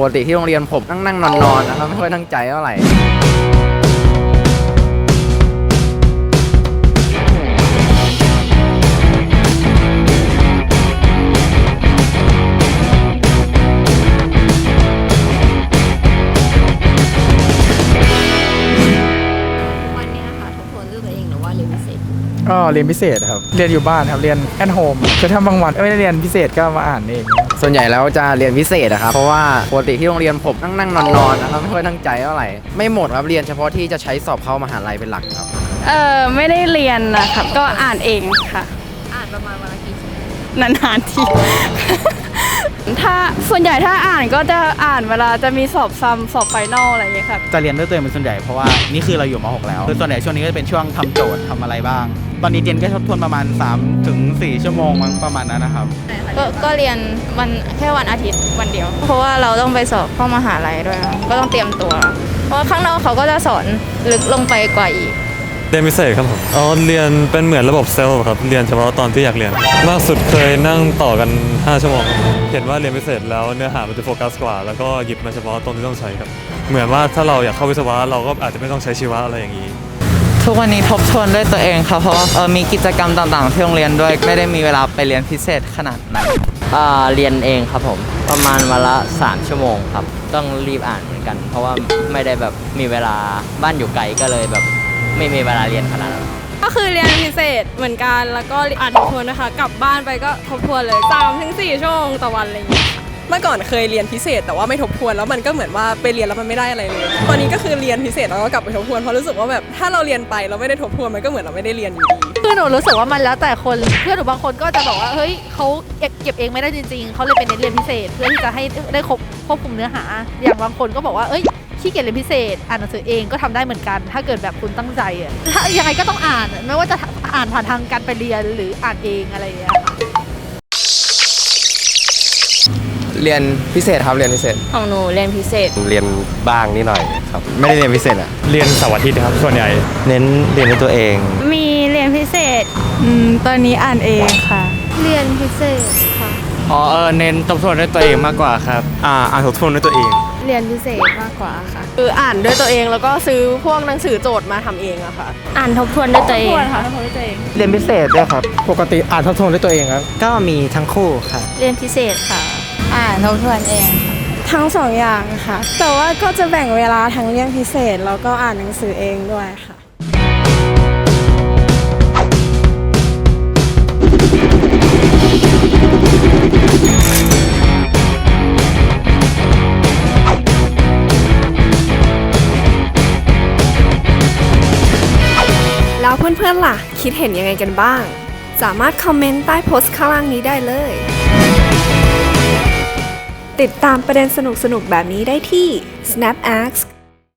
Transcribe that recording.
ปกติที่โรงเรียนผมนั่งนั่งนอนนอนนะครับไม่ค่อยตั้งใจเท่าไหร่ ก็เรียนพิเศษครับ เรียนอยู่บ้านครับ เรียนแอนโฮมคือถ้าบางวันไม่ได้เรียนพิเศษก็มาอ่านเอง ส่วนใหญ่แล้วจะเรียนพิเศษอะครับ เพราะว่าปกติที่โรงเรียนผมนั่งนั่งนอนนอนๆนะครับไม่ค่อยตั้งใจเท่าไหร่ ไม่หมดครับ เรียนเฉพาะที่จะใช้สอบเข้ามหาลัยเป็นหลักครับ เออไม่ได้เรียนนะครับ ก็อ่านเองค่ะ อ่านประมาณวันละกี่ชั่วโมงนานๆที ถ้าส่วนใหญ่ถ้าอ่านก็จะอ่านเวลาจะมีสอบซัมสอบไฟนอลอะไรอย่างเงี้ยค่ะ จะเรียนด้วยตัวเองเป็นส่วนใหญ่เพราะว่านี่คือเราอยู่ม .6 แล้วคือส่วนใหญ่ช่วงนี้ก็จะเป็นช่วงทำโจทย์ทำอะไรบ้าง ตอนนี้เรียนก็ทบทวนประมาณ3ถึง4ชั่วโมงมั้งประมาณนั้นนะครับก็ก็เรียนวันแค่วันอาทิตย์วันเดียว เพราะว่าเราต้องไปสอบเข้ามหาลัยด้วยค่ะก็ต้องเตรียมตัว เพราะว่าข้างนอกเขาก็จะสอนลึกลงไปกว่าอีกเรียนพิเศษครับผมอ๋อเรียนเป็นเหมือนระบบเซลล์ครับ เรียนเฉพาะตอนที่อยากเรียนล่าสุดเคยนั่งต่อกัน 5 ชั่วโมง เห็นว่าเรียนพิเศษแล้วเนื้อหามันจะโฟกัสกว่า แล้วก็หยิบมาเฉพาะตรงที่ต้องใช้ครับ เหมือนว่าถ้าเราอยากเข้าวิศวะเราก็อาจจะไม่ต้องใช้ชีวะอะไรอย่างนี้ทุกวันนี้ทบทวนด้วยตัวเองครับเพราะว่าเออมีกิจกรรมต่างๆที่โรงเรียนด้วย ไม่ได้มีเวลาไปเรียนพิเศษขนาดนั้นอ่าเรียนเองครับผมประมาณวันละ 3 ชั่วโมงครับ ต้องรีบอ่านเหมือนกัน เพราะว่าไม่ได้แบบมีเวลาบ้านอยู่ไกลก็เลยแบบ ไม่มีเวลาเรียนขนาดนั้นก็คือเรียนพิเศษเหมือนกันแล้วก็อ่านทบทวนนะคะ กลับบ้านไปก็ทบทวนเลย3ถึง4ชั่วโมงต่อวันอะไรอย่างเงี้ยเมื่อก่อนเคยเรียนพิเศษ แต่ว่าไม่ทบทวนแล้วมันก็เหมือนว่าไปเรียนแล้วมันไม่ได้อะไรเลย ตอนนี้ก็คือเรียนพิเศษแล้วก็กลับไปทบทวนเพราะรู้สึกว่าแบบถ้าเราเรียนไปเราไม่ได้ทบทวนมันก็เหมือนเราไม่ได้เรียนอยู่ดีคือหนูรู้สึกว่ามันแล้วแต่คนเพื่อนหนูบางคนก็จะบอกว่าเฮ้ยเขาเก็บเก็บเองไม่ได้จริง ๆเขาเลยเป็นเน้นเรียนพิเศษเพื่อที่จะให้ได้ครบควบคุมเนื้อหา อย่างบางคนก็บอกว่าเอ้ย ขี้เกียจเรียนพิเศษ อ่านหนังสือเองก็ทำได้เหมือนกัน ถ้าเกิดแบบคุณตั้งใจอะถ้ายังไงก็ต้องอ่าน ไม่ว่าจะอ่านผ่านทางการไปเรียนหรืออ่านเองอะไรอย่างเงี้ยค่ะเรียนพิเศษครับเรียนพิเศษของหนูเรียนพิเศษ เรียนบ้างนิดหน่อยครับ ไม่ได้เรียนพิเศษอะเรียนเสาร์อาทิตย์ครับ ส่วนใหญ่ เน้นเรียนด้วยตัวเอง มีเรียนพิเศษอืมตอนนี้อ่านเองค่ะ เรียนพิเศษค่ะอ๋อเออเน้นทบทวนด้วยตัวเองมากกว่าครับ อ่าอ่านทบทวนด้วยตัวเอง เรียนพิเศษมากกว่าค่ะ คืออ่านด้วยตัวเองแล้วก็ซื้อพวกหนังสือโจทย์มาทำเองอะค่ะ อ่านทบทวนด้วยตัวเอง ค่ะเรียนพิเศษด้วยครับ ปกติอ่านทบทวนด้วยตัวเองครับ ก็มีทั้งคู่ครับ เรียนพิเศษค่ะ อ่านทบทวนเอง ทั้งสองอย่างค่ะ แต่ว่าก็จะแบ่งเวลาทั้งเรียนพิเศษแล้วก็อ่านหนังสือเองด้วยค่ะ แล้วเพื่อนๆล่ะ คิดเห็นยังไงกันบ้าง สามารถคอมเมนต์ใต้โพสต์ข้างล่างนี้ได้เลย ติดตามประเด็นสนุกๆ แบบนี้ได้ที่ Snap Ask